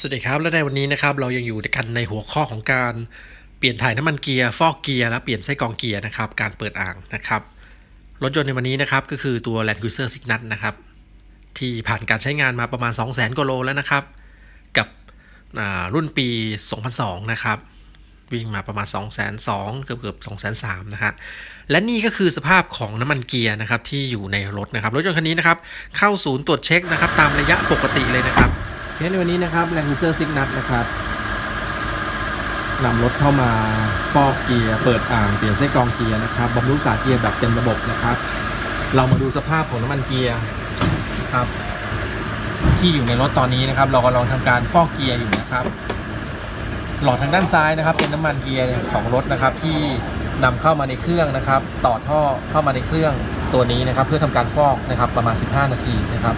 สวัสดีครับ และในวันนี้นะครับเรายังอยู่กันในหัวข้อของการเปลี่ยนถ่ายน้ำมันเกียร์ฟอกเกียร์และเปลี่ยนไส้กรองเกียร์นะครับการเปิดอ่างนะครับรถยนต์ในวันนี้นะครับก็คือตัว Land Cruiser Signal นะครับที่ผ่านการใช้งานมาประมาณ 2 0 0 0 0 0กว่าโลแล้วนะครับ กับรุ่นปี 2002 นะครับวิ่งมาประมาณ 2 2 0 0 0เกือบเกือบ2 3 0 0 0นะฮะและนี่ก็คือสภาพของน้ำมันเกียร์นะครับที่อยู่ในรถนะครับรถยนต์คันนี้นะครับเข้าศูนย์ตรวจเช็คนะครับตามระยะปกติเลยนะครับ เคสในวันนี้นะครับ Land Cruiser Signal นะครับนำรถเข้ามาฟอกเกียร์เปิดอ่างเปลี่ยนไส้นกองเกียร์นะครับบำรุงสาเกียร์แบบเต็มระบบนะครับ เรามาดูสภาพของน้ำมันเกียร์นะครับ ที่อยู่ในรถตอนนี้นะครับ เรากำลังทำการฟอกเกียร์อยู่นะครับ หลอดทางด้านซ้ายนะครับ เป็นน้ำมันเกียร์ของรถนะครับ ที่นำเข้ามาในเครื่องนะครับ ต่อท่อเข้ามาในเครื่องตัวนี้นะครับ เพื่อทำการฟอกนะครับประมาณ 15 นาทีนะครับ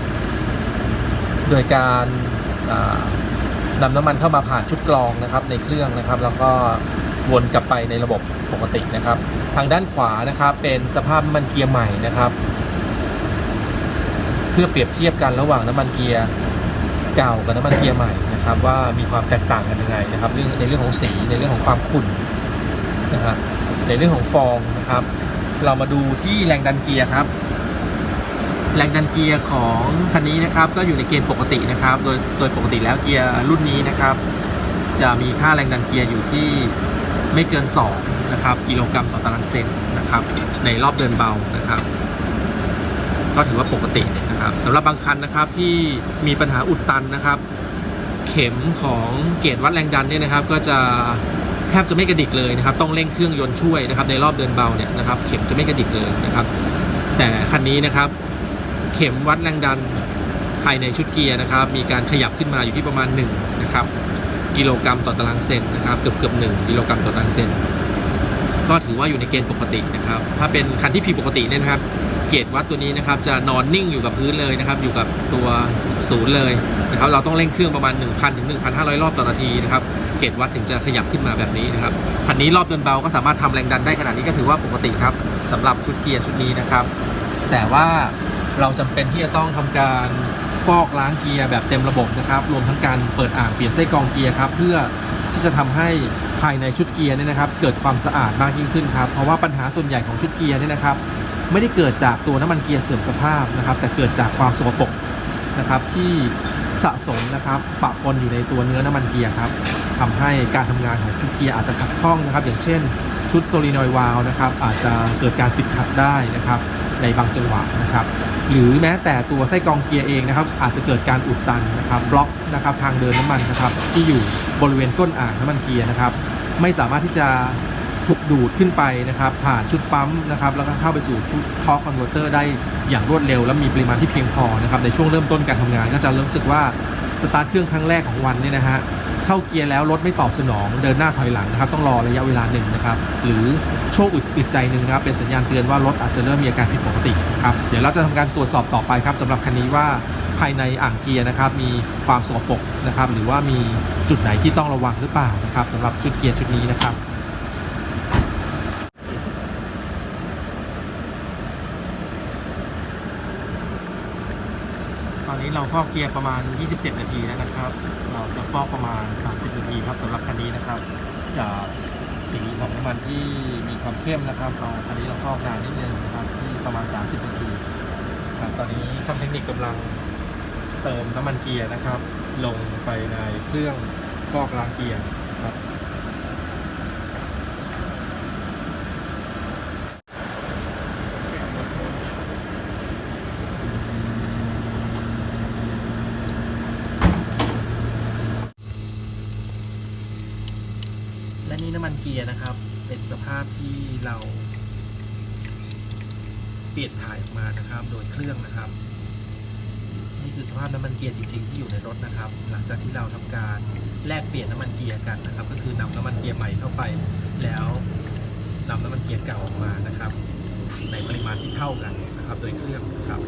โดยการ นำน้ำมันเข้ามาผ่านชุดกรองนะครับในเครื่องนะครับ แล้วก็วนกลับไปในระบบปกตินะครับ ทางด้านขวานะครับเป็นสภาพน้ำมันเกียร์ใหม่นะครับ เพื่อเปรียบเทียบกันระหว่างน้ำมันเกียร์เก่ากับน้ำมันเกียร์ใหม่นะครับ ว่ามีความแตกต่างกันยังไงนะครับเรื่องในเรื่องของสีในเรื่องของความขุ่นนะฮะในเรื่องของฟองนะครับ เรามาดูที่แรงดันเกียร์ครับ แรงดันเกียร์ของคันนี้นะครับ ก็อยู่ในเกณฑ์ปกตินะครับ โดยโดยปกติแล้วเกียร์รุ่นนี้นะครับ จะมีค่าแรงดันเกียร์อยู่ที่ไม่เกิน2นะครับกิโลกรัมต่อตารางเซนนะครับ ในรอบเดินเบานะครับ ก็ถือว่าปกตินะครับสำหรับบางคันนะครับที่มีปัญหาอุดตันนะครับ เข็มของเกจวัดแรงดันเนี่ยนะครับ ก็จะแทบจะไม่กระดิกเลยนะครับ ต้องเร่งเครื่องยนต์ช่วยนะครับ ในรอบเดินเบาเนี่ยนะครับ เข็มจะไม่กระดิกเลยนะครับ แต่คันนี้นะครับ เข็มวัดแรงดันภายในชุดเกียร์นะครับ มีการขยับขึ้นมาอยู่ที่ประมาณ1นะครับกิโลกรัมต่อตารางเซนนะครับเกือบเกือบหกิโลกรัมต่อตารางเซนก็ถือว่าอยู่ในเกณฑ์ปกตินะครับ ถ้าเป็นคันที่ผิดปกติเนี่ยนะครับ เกจวัดตัวนี้นะครับจะนอนนิ่งอยู่กับพื้นเลยนะครับ อยู่กับตัวศูนย์เลยนะครับ เราต้องเร่งเครื่องประมาณ 1,000ถึง1,500 รอบต่อนาทีนะครับ เกจวัดถึงจะขยับขึ้นมาแบบนี้นะครับ คันนี้รอบเดินเบาก็สามารถทำแรงดันได้ขนาดนี้ก็ถือว่าปกติครับสำหรับชุดเกียร์ชุดนี้นะครับ แต่ว่า เราจำเป็นที่จะต้องทำการฟอกล้างเกียร์แบบเต็มระบบนะครับ รวมทั้งการเปิดอ่างเปลี่ยนไส้กรองเกียร์ครับเพื่อที่จะทำให้ภายในชุดเกียร์เนี่ยนะครับ เกิดความสะอาดมากยิ่งขึ้นครับเพราะว่าปัญหาส่วนใหญ่ของชุดเกียร์เนี่ยนะครับ ไม่ได้เกิดจากตัวน้ำมันเกียร์เสื่อมสภาพนะครับ แต่เกิดจากความสกปรกนะครับที่สะสมนะครับปะปนอยู่ในตัวเนื้อน้ำมันเกียร์ครับทำให้การทำงานของชุดเกียร์อาจจะขัดข้องนะครับ อย่างเช่น ชุดโซลินอยวาลนะครับ อาจจะเกิดการติดขัดได้นะครับ ในบางจังหวะนะครับ หรือแม้แต่ตัวไส้กรองเกียร์เองนะครับอาจจะเกิดการอุดตันนะครับบล็อกนะครับทางเดินน้ำมันนะครับที่อยู่บริเวณก้นอ่างน้ำมันเกียร์นะครับไม่สามารถที่จะถูกดูดขึ้นไปนะครับผ่านชุดปั๊มนะครับแล้วก็เข้าไปสู่ชุดทอคอนเวอร์เตอร์ได้อย่างรวดเร็ว และมีปริมาณที่เพียงพอนะครับในช่วงเริ่มต้นการทำงานก็จะรู้สึกว่าสตาร์ทเครื่องครั้งแรกของวันเนี่ยนะฮะ เข้าเกียร์แล้วรถไม่ตอบสนอง เดินหน้าถอยหลังนะครับ ต้องรอระยะเวลาหนึ่งนะครับ หรือโชคอึดใจหนึ่งนะครับ เป็นสัญญาณเตือนว่ารถอาจจะเริ่มมีอาการผิดปกติครับ เดี๋ยวเราจะทำการตรวจสอบต่อไปครับสำหรับคันนี้ว่าภายในอ่างเกียร์นะครับ มีความสกปรกนะครับ หรือว่ามีจุดไหนที่ต้องระวังหรือเปล่านะครับสำหรับจุดเกียร์ชุดนี้นะครับ ตอนนี้ เราฟอกเกียร์ประมาณ 27 นาทีแล้วนะครับ เราจะฟอกประมาณ 30 นาทีครับสำหรับคันนี้นะครับ จากสีของน้ำมันที่มีความเข้มนะครับเราคันนี้เราฟอกนานนิดนึงนะครับที่ประมาณ 30 นาทีครับตอนนี้ช่างเทคนิคกำลังเติมน้ำมันเกียร์นะครับ ลงไปในเครื่องฟอกล้างเกียร์ครับ และนี่น้ำมันเกียร์นะครับ เป็นสภาพที่เรา เปลี่ยนถ่ายออกมานะครับ โดยเครื่องนะครับ นี่คือสภาพน้ำมันเกียร์จริง ๆ ที่อยู่ในรถนะครับ หลังจากที่เราทำการแลกเปลี่ยนน้ำมันเกียร์กันนะครับ ก็คือนำน้ำมันเกียร์ใหม่เข้าไป แล้วนำน้ำมันเกียร์เก่าออกมานะครับ ในปริมาณที่เท่ากันนะครับ โดยเครื่องนะครับ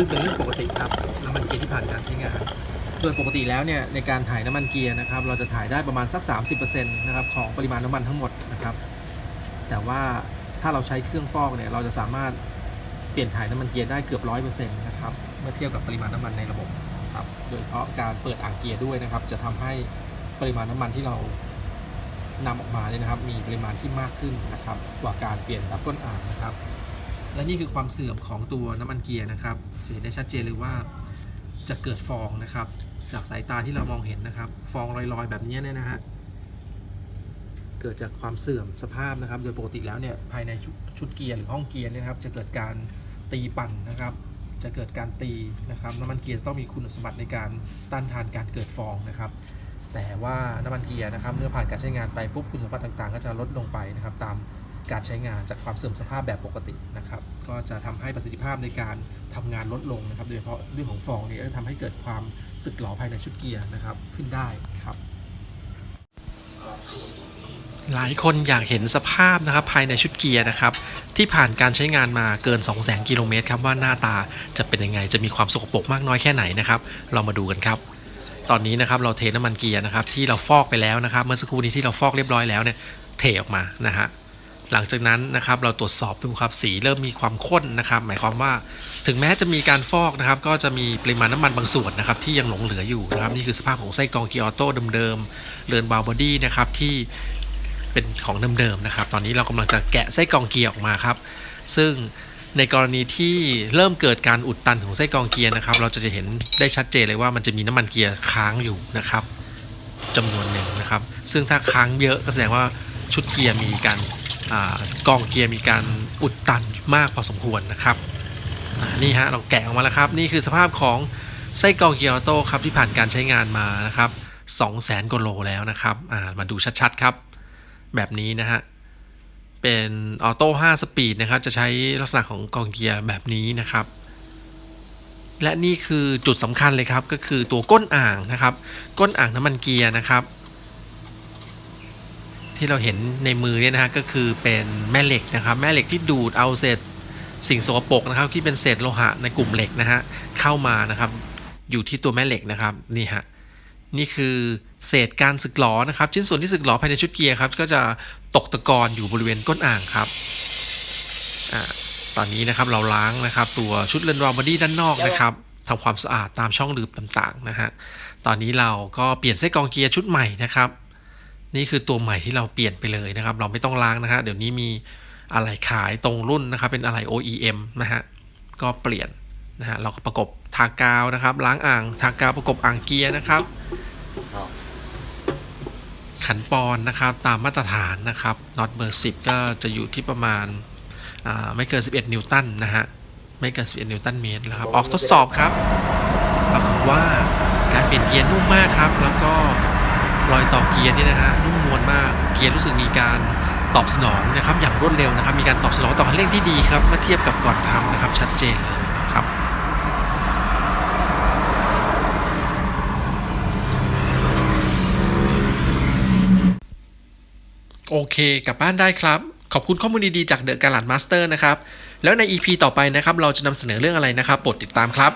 ซึ่งเป็นเรื่องปกติครับน้ำมันเกียร์ที่ผ่านการใช้งาน โดยปกติแล้วเนี่ยในการถ่ายน้ำมันเกียร์นะครับเราจะถ่ายได้ประมาณสัก 30%นะครับของปริมาณน้ำมันทั้งหมดนะครับ แต่ว่าถ้าเราใช้เครื่องฟอกเนี่ยเราจะสามารถเปลี่ยนถ่ายน้ำมันเกียร์ได้เกือบ 100%นะครับเมื่อเทียบกับปริมาณน้ำมันในระบบครับโดยเฉพาะการเปิดอ่างเกียร์ด้วยนะครับ จะทำให้ปริมาณน้ำมันที่เรานำออกมาเนี่ยนะครับ มีปริมาณที่มากขึ้นนะครับ กว่าการเปลี่ยนแบบก้นอ่างนะครับ และนี่คือความเสื่อมของตัวน้ำมันเกียร์นะครับเห็นได้ชัดเจนเลยว่าจะเกิดฟองนะครับ จากสายตาที่เรามองเห็นนะครับ ฟองลอยๆ แบบนี้เนี่ยนะฮะเกิดจากความเสื่อมสภาพนะครับ โดยปกติแล้วเนี่ยภายในชุดเกียร์หรือห้องเกียร์เนี่ยนะครับจะเกิดการตีปั่นนะครับ จะเกิดการตีนะครับน้ำมันเกียร์จะต้องมีคุณสมบัติในการต้านทานการเกิดฟองนะครับ แต่ว่าน้ำมันเกียร์นะครับเมื่อผ่านการใช้งานไปปุ๊บคุณสมบัติต่างๆ ก็จะลดลงไปนะครับ ตาม การใช้งานจากความเสื่อมสภาพแบบปกตินะครับ ก็จะทำให้ประสิทธิภาพในการทำงานลดลงนะครับ โดยเฉพาะเรื่องของฟองเนี่ยจะทำให้เกิดความสึกหรอภายในชุดเกียร์นะครับขึ้นได้ครับ หลายคนอยากเห็นสภาพนะครับภายในชุดเกียร์นะครับ ที่ผ่านการใช้งานมาเกิน 2 0 0 0 0 0กิโลเมตรครับว่าหน้าตาจะเป็นยังไงจะมีความสกปรกมากน้อยแค่ไหนนะครับ เรามาดูกันครับตอนนี้นะครับเราเทน้ำมันเกียร์นะครับที่เราฟอกไปแล้วนะครับ เมื่อสักครู่นี้ที่เราฟอกเรียบร้อยแล้วเนี่ยเทออกมานะฮะ หลังจากนั้นนะครับเราตรวจสอบดูครับสีเริ่มมีความข้นนะครับ หมายความว่าถึงแม้จะมีการฟอกนะครับ ก็จะมีปริมาณน้ำมันบางส่วนนะครับที่ยังหลงเหลืออยู่นะครับนี่คือสภาพของไส้กรองเกียร์ออโต้เดิมๆเรือนบาวบอดี้นะครับที่เป็นของเดิมๆนะครับ ตอนนี้เรากำลังจะแกะไส้กรองเกียร์ออกมาครับ ซึ่งในกรณีที่เริ่มเกิดการอุดตันของไส้กรองเกียร์นะครับ เราจะเห็นได้ชัดเจนเลยว่ามันจะมีน้ำมันเกียร์ค้างอยู่นะครับจำนวนหนึ่งนะครับ ซึ่งถ้าค้างเยอะก็แสดงว่าชุดเกียร์มีการ กองเกียร์มีการอุดตันมากพอสมควรนะครับนี่ฮะเราแกะออกมาแล้วครับ นี่คือสภาพของไส้กองเกียร์ออโต้ครับที่ผ่านการใช้งานมานะครับ2 0 0 0 0 0กว่าโลแล้วนะครับมาดูชัดๆครับ แบบนี้นะฮะเป็นออโต้5สปีดนะครับจะใช้ลักษณะของกองเกียร์แบบนี้นะครับ และนี่คือจุดสำคัญเลยครับก็คือตัวก้นอ่างนะครับ ก้นอ่างน้ำมันเกียร์นะครับ ที่เราเห็นในมือเนี่ยนะฮะก็คือเป็นแม่เหล็กนะครับ แม่เหล็กที่ดูดเอาเศษสิ่งสกปรกนะครับ ที่เป็นเศษโลหะในกลุ่มเหล็กนะฮะเข้ามานะครับ อยู่ที่ตัวแม่เหล็กนะครับนี่ฮะนี่คือเศษการสึกหลอนะครับ ชิ้นส่วนที่สึกหลอภายในชุดเกียร์ครับ ก็จะตกตะกอนอยู่บริเวณก้นอ่างครับอาตอนนี้นะครับเราล้างนะครับ ตัวชุดเลนส์รอบอดี้ด้านนอกนะครับทำความสะอาดตามช่องลืบต่างๆนะฮะตอนนี้เราก็เปลี่ยนไส้นกรองเกียร์ชุดใหม่นะครับ นี่คือตัวใหม่ที่เราเปลี่ยนไปเลยนะครับ เราไม่ต้องล้างนะฮะเดี๋ยวนี้มีอะไรขายตรงรุ่นนะครับเป็นอะไร OEM นะฮะก็เปลี่ยนนะฮะเราก็ประกบทากาวนะครับ ล้างอ่างทากาวประกบอ่างเกียร์นะครับ ขันปอนนะครับตามมาตรฐานนะครับน็อตเบอร์10ก็จะอยู่ที่ประมาณาไม่เกิน 11 นิวตันนะฮะไม่เกิน 11 นิวตันเมตรนะครับ ออกทดสอบครับปรากฏว่าการเปลี่ยนเกียร์นุ่มมากครับ แล้วก็ รอยต่อเกียร์นี่นะฮะนุ่มนวลมากเกียร์รู้สึกมีการตอบสนองนะครับอย่างรวดเร็วนะครับ มีการตอบสนองต่อคันเร่งที่ดีครับเมื่อเทียบกับก่อนทำนะครับชัดเจนเลยนะครับโอเคกลับบ้านได้ครับ ขอบคุณข้อมูลดีๆจากเดอะการ์ลัดมาสเตอร์นะครับ แล้วใน EP ต่อไปนะครับ เราจะนำเสนอเรื่องอะไรนะครับโปรดติดตามครับ